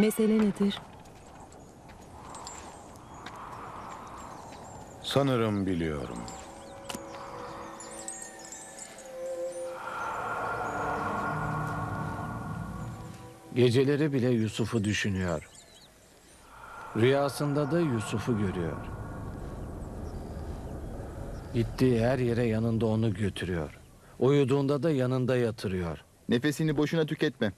Mesele nedir? Sanırım biliyorum. Geceleri bile Yusuf'u düşünüyor. Rüyasında da Yusuf'u görüyor. Gittiği her yere yanında onu götürüyor. Uyuduğunda da yanında yatırıyor. Nefesini boşuna tüketme.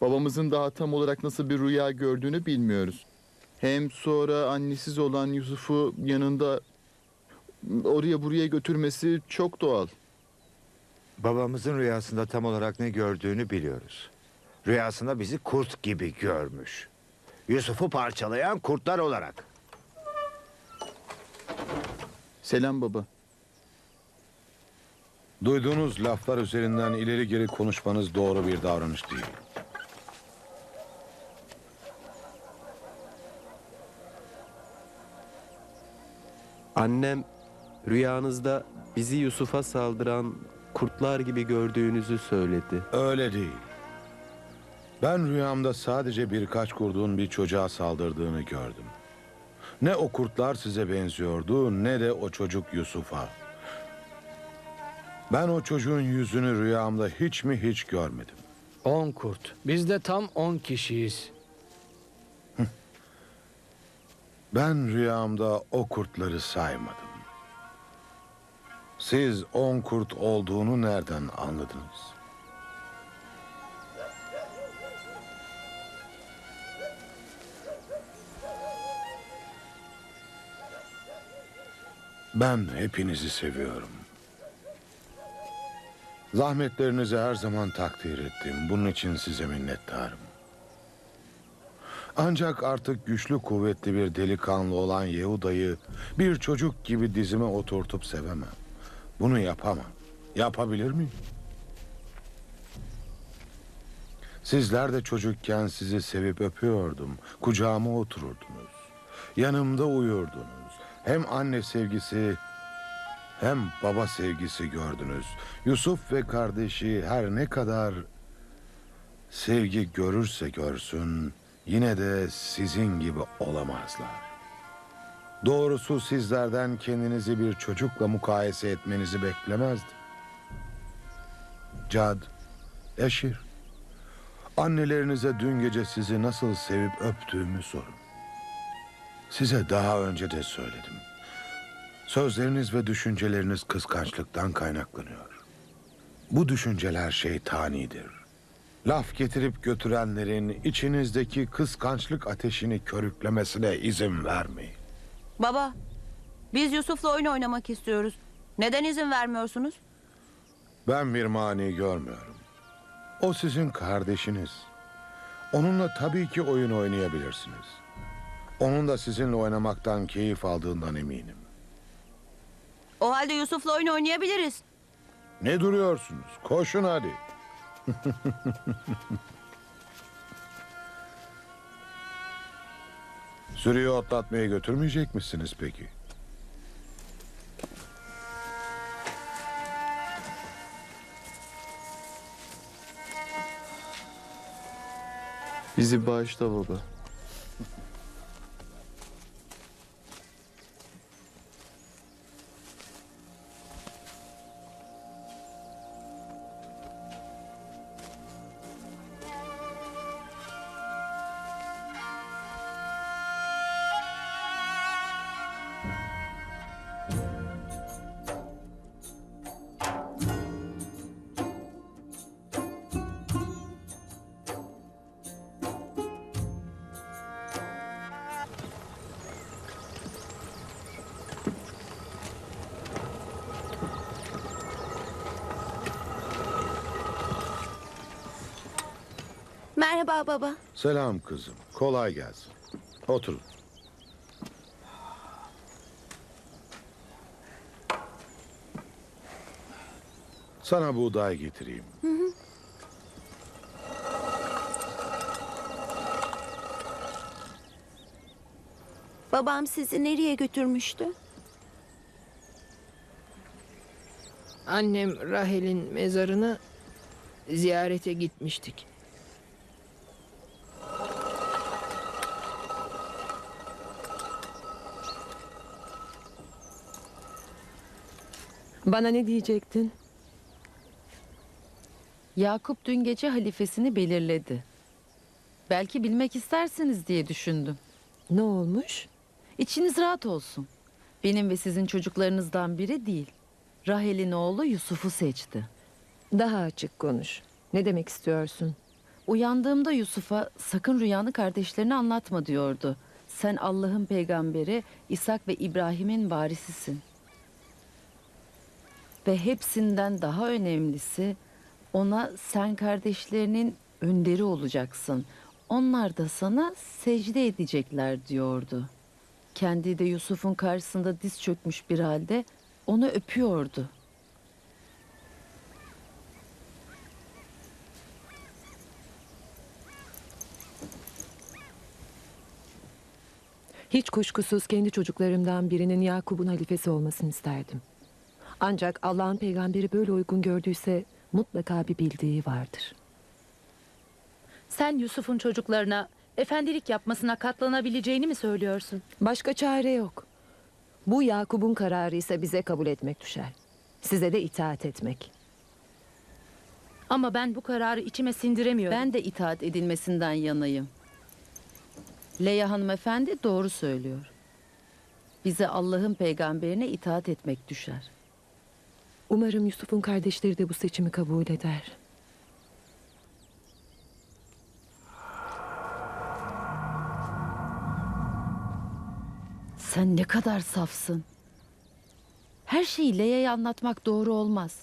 Babamızın daha tam olarak nasıl bir rüya gördüğünü bilmiyoruz. Hem sonra annesiz olan Yusuf'u yanında oraya buraya götürmesi çok doğal. Babamızın rüyasında tam olarak ne gördüğünü biliyoruz. Rüyasında bizi kurt gibi görmüş. Yusuf'u parçalayan kurtlar olarak. Selam baba. Duyduğunuz laflar üzerinden ileri geri konuşmanız doğru bir davranış değil. Annem rüyanızda bizi Yusuf'a saldıran kurtlar gibi gördüğünüzü söyledi. Öyle değil. Ben rüyamda sadece birkaç kurdun bir çocuğa saldırdığını gördüm. Ne o kurtlar size benziyordu ne de o çocuk Yusuf'a. Ben o çocuğun yüzünü rüyamda hiç mi hiç görmedim. On kurt. Biz de tam on kişiyiz. Ben rüyamda o kurtları saymadım. Siz on kurt olduğunu nereden anladınız? Ben hepinizi seviyorum. Zahmetlerinizi her zaman takdir ettim. Bunun için size minnettarım. Ancak artık güçlü kuvvetli bir delikanlı olan Yehuda'yı bir çocuk gibi dizime oturtup sevemem. Bunu yapamam. Yapabilir miyim? Sizler de çocukken sizi sevip öpüyordum. Kucağıma otururdunuz. Yanımda uyurdunuz. Hem anne sevgisi hem baba sevgisi gördünüz. Yusuf ve kardeşi her ne kadar sevgi görürse görsün yine de sizin gibi olamazlar. Doğrusu sizlerden kendinizi bir çocukla mukayese etmenizi beklemezdim. Cad, Eşir, annelerinize dün gece sizi nasıl sevip öptüğümü sorun. Size daha önce de söyledim. Sözleriniz ve düşünceleriniz kıskançlıktan kaynaklanıyor. Bu düşünceler şeytanidir. Laf getirip götürenlerin içinizdeki kıskançlık ateşini körüklemesine izin vermeyin. Baba, biz Yusuf'la oyun oynamak istiyoruz. Neden izin vermiyorsunuz? Ben bir mani görmüyorum. O sizin kardeşiniz. Onunla tabii ki oyun oynayabilirsiniz. Onun da sizinle oynamaktan keyif aldığından eminim. O halde Yusuf'la oyun oynayabiliriz. Ne duruyorsunuz? Koşun hadi. Sürüyü otlatmaya götürmeyecek misiniz peki? Bizi bağışla baba. Merhaba baba. Selam kızım. Kolay gelsin. Oturun. Sana buğday getireyim. Babam sizi nereye götürmüştü? Annem Rahel'in mezarını ziyarete gitmiştik. Bana ne diyecektin? Yakup dün gece halifesini belirledi. Belki bilmek istersiniz diye düşündüm. Ne olmuş? İçiniz rahat olsun. Benim ve sizin çocuklarınızdan biri değil. Rahel'in oğlu Yusuf'u seçti. Daha açık konuş. Ne demek istiyorsun? Uyandığımda Yusuf'a sakın rüyanı kardeşlerine anlatma diyordu. Sen Allah'ın peygamberi İshak ve İbrahim'in varisisin. Ve hepsinden daha önemlisi ona sen kardeşlerinin önderi olacaksın. Onlar da sana secde edecekler diyordu. Kendi de Yusuf'un karşısında diz çökmüş bir halde onu öpüyordu. Hiç kuşkusuz kendi çocuklarımdan birinin Yakup'un halifesi olmasını isterdim. Ancak Allah'ın peygamberi böyle uygun gördüyse mutlaka bir bildiği vardır. Sen Yusuf'un çocuklarına efendilik yapmasına katlanabileceğini mi söylüyorsun? Başka çare yok. Bu Yakup'un kararı ise bize kabul etmek düşer. Size de itaat etmek. Ama ben bu kararı içime sindiremiyorum. Ben de itaat edilmesinden yanayım. Leya hanımefendi doğru söylüyor. Bize Allah'ın peygamberine itaat etmek düşer. Umarım Yusuf'un kardeşleri de bu seçimi kabul eder. Sen ne kadar safsın. Her şeyi Leya'ya anlatmak doğru olmaz.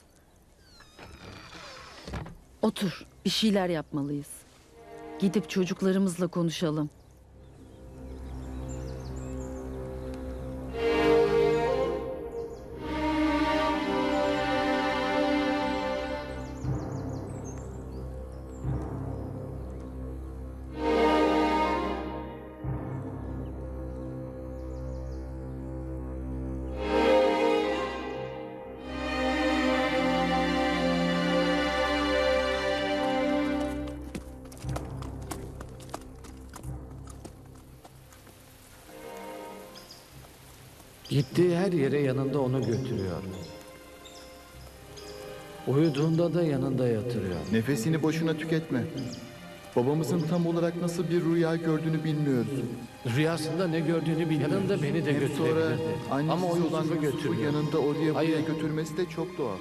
Otur, bir şeyler yapmalıyız. Gidip çocuklarımızla konuşalım. Gittiği her yere yanında onu götürüyor. Uyuduğunda da yanında yatırıyor. Nefesini boşuna tüketme. Babamızın tam olarak nasıl bir rüya gördüğünü bilmiyoruz. Rüyasında ne gördüğünü bil. Yanında beni de Hem sonra götürebilirdi. annesiz Ama o olan Yusuf'u Yusuf'u götürüyor. yanında oraya buraya Hayır. götürmesi de çok doğal.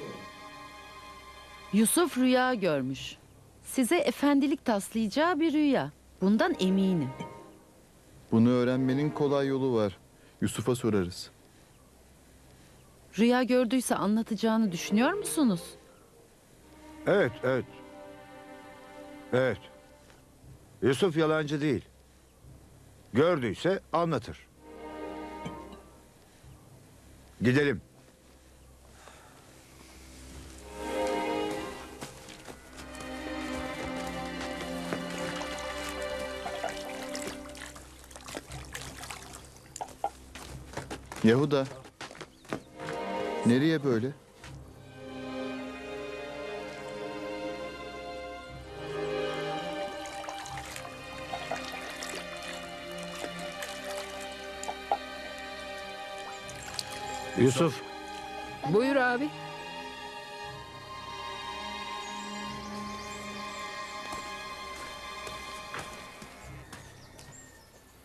Yusuf rüya görmüş. Size efendilik taslayacağı bir rüya. Bundan eminim. Bunu öğrenmenin kolay yolu var. Yusuf'a sorarız. Rüya gördüyse anlatacağını düşünüyor musunuz? Evet, evet. Evet. Yusuf yalancı değil. Gördüyse anlatır. Gidelim. Yahuda. Nereye böyle? Yusuf, Buyur abi.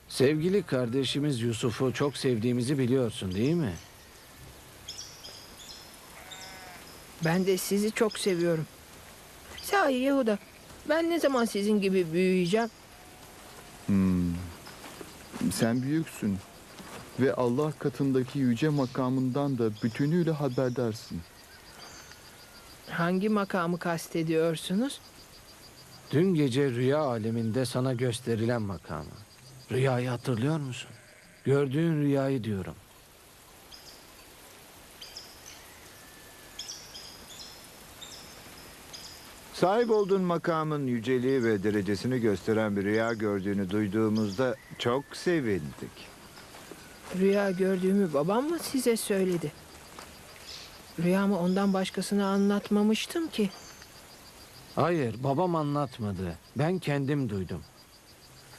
sevgili kardeşimiz Yusuf'u çok sevdiğimizi biliyorsun değil mi? Ben de sizi çok seviyorum. Sahi Yehuda, ben ne zaman sizin gibi büyüyeceğim? Hmm. Sen büyüksün. Ve Allah katındaki yüce makamından da bütünüyle haberdarsın. Hangi makamı kastediyorsunuz? Dün gece rüya aleminde sana gösterilen makamı. Rüyayı hatırlıyor musun? Gördüğün rüyayı diyorum. Sahip olduğun makamın yüceliği ve derecesini gösteren bir rüya gördüğünü duyduğumuzda çok sevindik. Rüya gördüğümü babam mı size söyledi? Rüyamı ondan başkasına anlatmamıştım ki. Hayır, babam anlatmadı. Ben kendim duydum.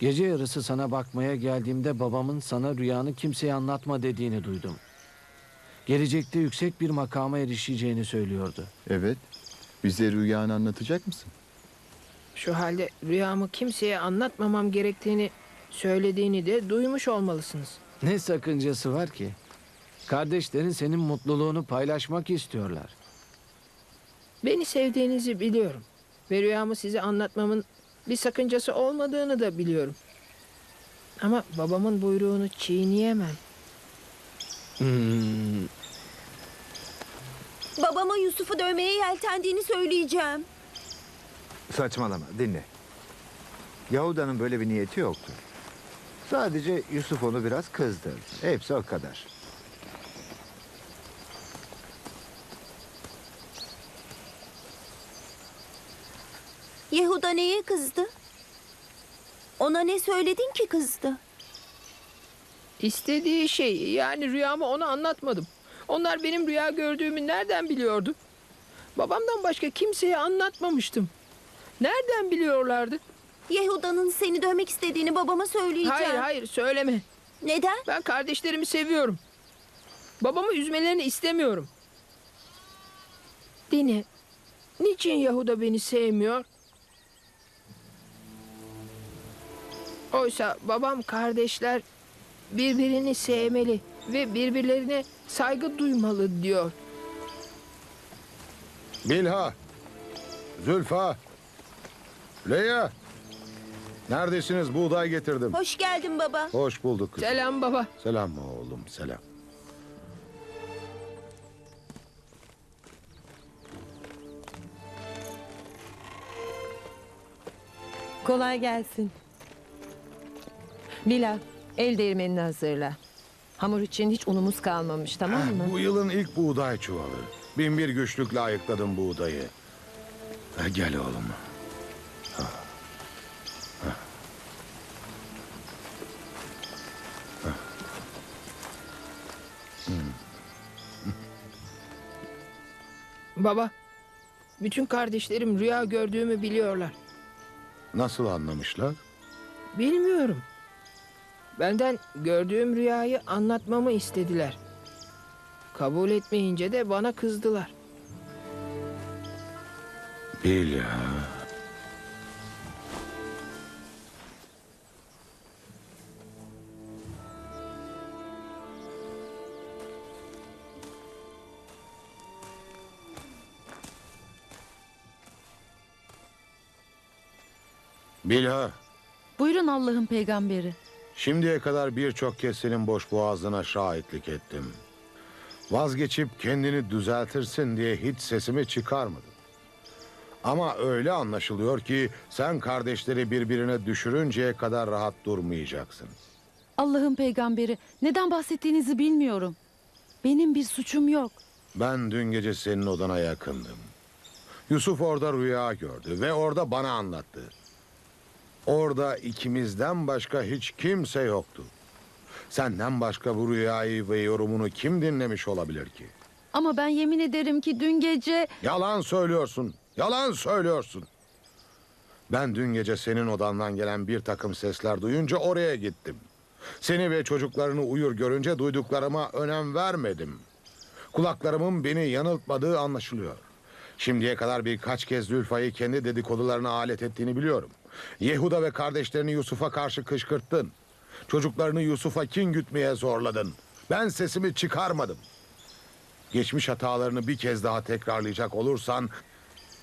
Gece yarısı sana bakmaya geldiğimde babamın sana rüyanı kimseye anlatma dediğini duydum. gelecekte yüksek bir makama erişeceğini söylüyordu. Evet. Bize rüyanı anlatacak mısın? Şu halde rüyamı kimseye anlatmamam gerektiğini söylediğini de duymuş olmalısınız. Ne sakıncası var ki? Kardeşlerin senin mutluluğunu paylaşmak istiyorlar. Beni sevdiğinizi biliyorum. Ve rüyamı size anlatmamın bir sakıncası olmadığını da biliyorum. Ama babamın buyruğunu çiğneyemem. Hmm, Babama Yusuf'u dövmeye yeltendiğini söyleyeceğim. Saçmalama dinle. Yahuda'nın böyle bir niyeti yoktu. Sadece Yusuf onu biraz kızdırdı. Hepsi o kadar. Yehuda neye kızdı? Ona ne söyledin ki kızdı? İstediği şey yani rüyamı ona anlatmadım. Onlar benim rüya gördüğümü nereden biliyordu? Babamdan başka kimseye anlatmamıştım. Nereden biliyorlardı? Yehuda'nın seni dövmek istediğini babama söyleyeceğim. Hayır hayır söyleme. Neden? Ben kardeşlerimi seviyorum. Babamı üzmelerini istemiyorum. Dine, niçin Yahuda beni sevmiyor? Oysa babam kardeşler birbirini sevmeli ve birbirlerine saygı duymalı diyor. Bilha, Zülfa, Leya. Neredesiniz? Buğday getirdim. Hoş geldin baba. Hoş bulduk kızım. Selam baba. Selam oğlum, selam. Kolay gelsin. Bila, el değirmenini hazırla. Hamur için hiç unumuz kalmamış tamam mı? Bu yılın ilk buğday çuvalı. Bin bir güçlükle ayıkladım buğdayı. Ha, gel oğlum. Ha. Ha. Ha. Baba, bütün kardeşlerim rüya gördüğümü biliyorlar. Nasıl anlamışlar? Bilmiyorum. Benden gördüğüm rüyayı anlatmamı istediler. Kabul etmeyince de bana kızdılar. Bilha. Bilha, Buyurun Allah'ın peygamberi. Şimdiye kadar birçok kez senin boş boğazına şahitlik ettim. Vazgeçip kendini düzeltirsin diye hiç sesimi çıkarmadım. Ama öyle anlaşılıyor ki sen kardeşleri birbirine düşürünceye kadar rahat durmayacaksın. Allah'ın peygamberi neden bahsettiğinizi bilmiyorum. Benim bir suçum yok. Ben dün gece senin odana yakındım. Yusuf orada rüya gördü ve orada bana anlattı. Orada ikimizden başka hiç kimse yoktu. Senden başka bu rüyayı ve yorumunu kim dinlemiş olabilir ki? Ama ben yemin ederim ki dün gece Yalan söylüyorsun. Yalan söylüyorsun. Ben dün gece senin odandan gelen bir takım sesler duyunca oraya gittim. Seni ve çocuklarını uyur görünce duyduklarıma önem vermedim. Kulaklarımın beni yanıltmadığı anlaşılıyor. Şimdiye kadar birkaç kez Zülfa'yı kendi dedikodularına alet ettiğini biliyorum. Yehuda ve kardeşlerini Yusuf'a karşı kışkırttın. Çocuklarını Yusuf'a kin gütmeye zorladın. Ben sesimi çıkarmadım. Geçmiş hatalarını bir kez daha tekrarlayacak olursan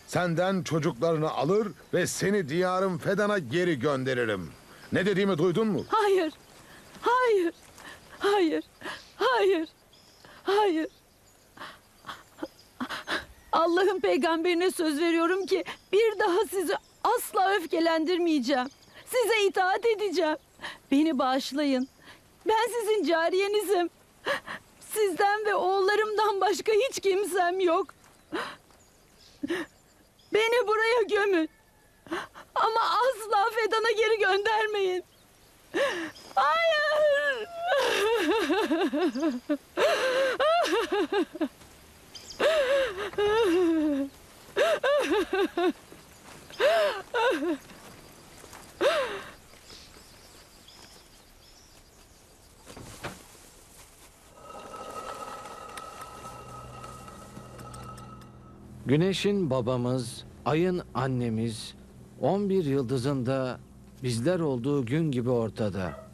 senden çocuklarını alır ve seni diyarım Fedan'a geri gönderirim. Ne dediğimi duydun mu? hayır, hayır, hayır, hayır, hayır. Allah'ın peygamberine söz veriyorum ki bir daha sizi asla öfkelendirmeyeceğim. Size itaat edeceğim. Beni bağışlayın. Ben sizin cariyenizim. Sizden ve oğullarımdan başka hiç kimsem yok. Beni buraya gömün. Ama asla Fedan'a geri göndermeyin. Hayır. Güneşin babamız, ayın annemiz, 11 yıldızın da bizler olduğu gün gibi ortada.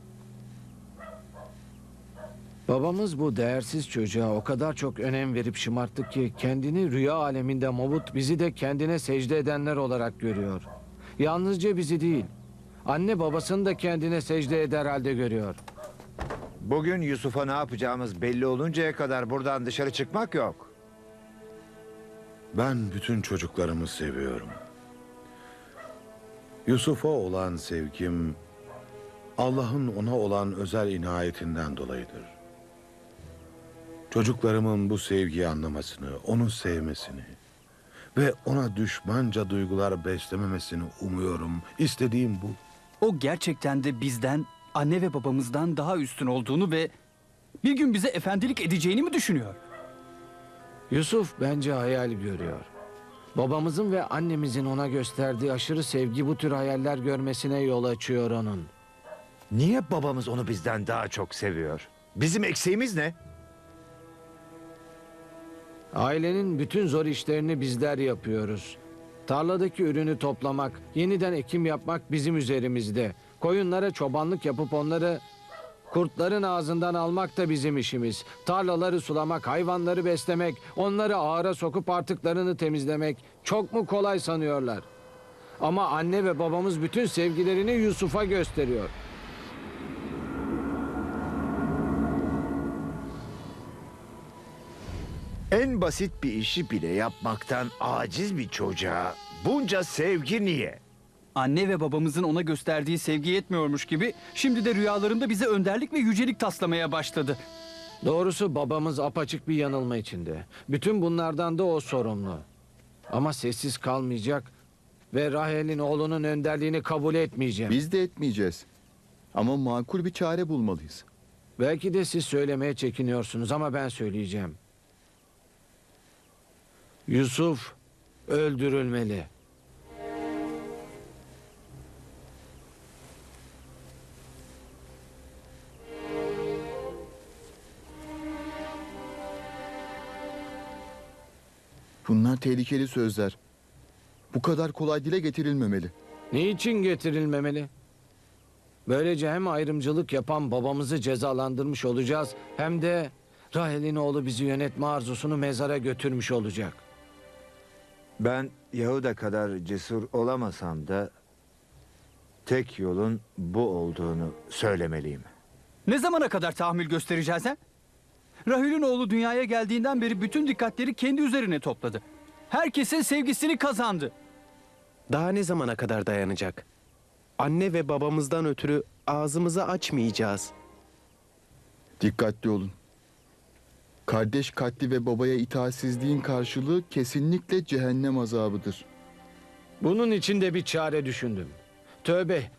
Babamız bu değersiz çocuğa o kadar çok önem verip şımarttı ki kendini rüya aleminde Mavut bizi de kendine secde edenler olarak görüyor. Yalnızca bizi değil, anne babasını da kendine secde eder halde görüyor. Bugün Yusuf'a ne yapacağımız belli oluncaya kadar buradan dışarı çıkmak yok. Ben bütün çocuklarımı seviyorum. Yusuf'a olan sevgim Allah'ın ona olan özel inayetinden dolayıdır. Çocuklarımın bu sevgiyi anlamasını, onu sevmesini ve ona düşmanca duygular beslememesini umuyorum. İstediğim bu. O gerçekten de bizden, anne ve babamızdan daha üstün olduğunu ve bir gün bize efendilik edeceğini mi düşünüyor? Yusuf bence hayal görüyor. Babamızın ve annemizin ona gösterdiği aşırı sevgi bu tür hayaller görmesine yol açıyor onun. Niye babamız onu bizden daha çok seviyor? Bizim eksiğimiz ne? Ailenin bütün zor işlerini bizler yapıyoruz. Tarladaki ürünü toplamak, yeniden ekim yapmak bizim üzerimizde. Koyunlara çobanlık yapıp onları kurtların ağzından almak da bizim işimiz. Tarlaları sulamak, hayvanları beslemek, onları ağıra sokup artıklarını temizlemek çok mu kolay sanıyorlar? Ama anne ve babamız bütün sevgilerini Yusuf'a gösteriyor. Basit bir işi bile yapmaktan aciz bir çocuğa bunca sevgi niye? Anne ve babamızın ona gösterdiği sevgi yetmiyormuş gibi şimdi de rüyalarında bize önderlik ve yücelik taslamaya başladı. Doğrusu babamız apaçık bir yanılma içinde. Bütün bunlardan da o sorumlu. Ama sessiz kalmayacak ve Rahel'in oğlunun önderliğini kabul etmeyeceğim. Biz de etmeyeceğiz. Ama makul bir çare bulmalıyız. Belki de siz söylemeye çekiniyorsunuz ama ben söyleyeceğim. Yusuf öldürülmeli. Bunlar tehlikeli sözler. Bu kadar kolay dile getirilmemeli. Niçin getirilmemeli? Böylece hem ayrımcılık yapan babamızı cezalandırmış olacağız hem de Rahel'in oğlu bizi yönetme arzusunu mezara götürmüş olacak. Ben Yahuda kadar cesur olamasam da tek yolun bu olduğunu söylemeliyim. Ne zamana kadar tahammül göstereceğiz ha? Rahül'ün oğlu dünyaya geldiğinden beri bütün dikkatleri kendi üzerine topladı. Herkesin sevgisini kazandı. Daha ne zamana kadar dayanacak? Anne ve babamızdan ötürü ağzımızı açmayacağız. Dikkatli olun. Kardeş katli ve babaya itaatsizliğin karşılığı kesinlikle cehennem azabıdır. Bunun için de bir çare düşündüm. Tövbe.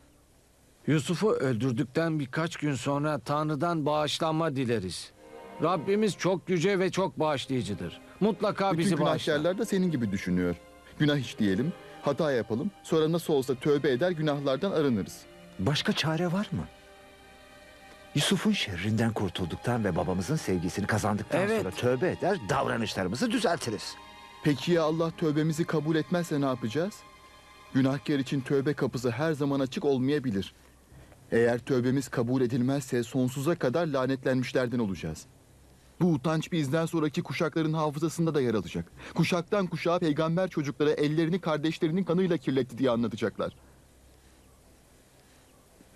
Yusuf'u öldürdükten birkaç gün sonra Tanrı'dan bağışlanma dileriz. Rabbimiz çok yüce ve çok bağışlayıcıdır. Mutlaka Bütün bizi bağışlar. günahkarlar da senin gibi düşünüyor. Günah işleyelim, hata yapalım, sonra nasıl olsa tövbe eder günahlardan arınırız. Başka çare var mı? Yusuf'un şerrinden kurtulduktan ve babamızın sevgisini kazandıktan Evet. sonra tövbe eder, davranışlarımızı düzeltiriz. Peki ya Allah tövbemizi kabul etmezse ne yapacağız? Günahkar için tövbe kapısı her zaman açık olmayabilir. Eğer tövbemiz kabul edilmezse sonsuza kadar lanetlenmişlerden olacağız. Bu utanç bizden sonraki kuşakların hafızasında da yer alacak. Kuşaktan kuşağa peygamber çocuklara ellerini kardeşlerinin kanıyla kirletti diye anlatacaklar.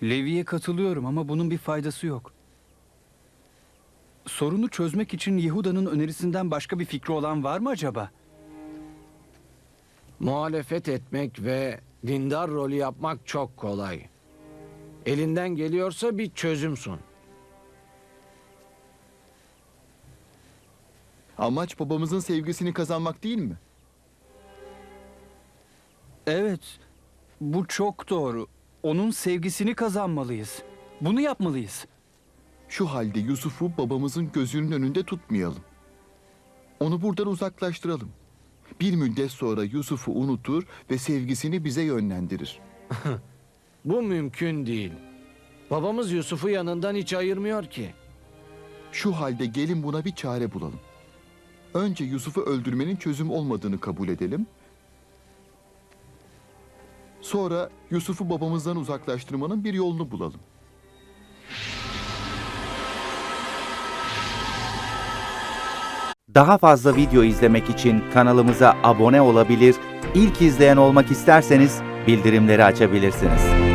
Levi'ye katılıyorum ama bunun bir faydası yok. Sorunu çözmek için Yehuda'nın önerisinden başka bir fikri olan var mı acaba? Muhalefet etmek ve dindar rolü yapmak çok kolay. Elinden geliyorsa bir çözüm sun. Amaç babamızın sevgisini kazanmak değil mi? Evet, bu çok doğru. Onun sevgisini kazanmalıyız. Bunu yapmalıyız. Şu halde Yusuf'u babamızın gözünün önünde tutmayalım. Onu buradan uzaklaştıralım. Bir müddet sonra Yusuf'u unutur ve sevgisini bize yönlendirir. Bu mümkün değil. Babamız Yusuf'u yanından hiç ayırmıyor ki. Şu halde gelin buna bir çare bulalım. Önce Yusuf'u öldürmenin çözüm olmadığını kabul edelim. Sonra Yusuf'u babamızdan uzaklaştırmanın bir yolunu bulalım. Daha fazla video izlemek için kanalımıza abone olabilir, ilk izleyen olmak isterseniz bildirimleri açabilirsiniz.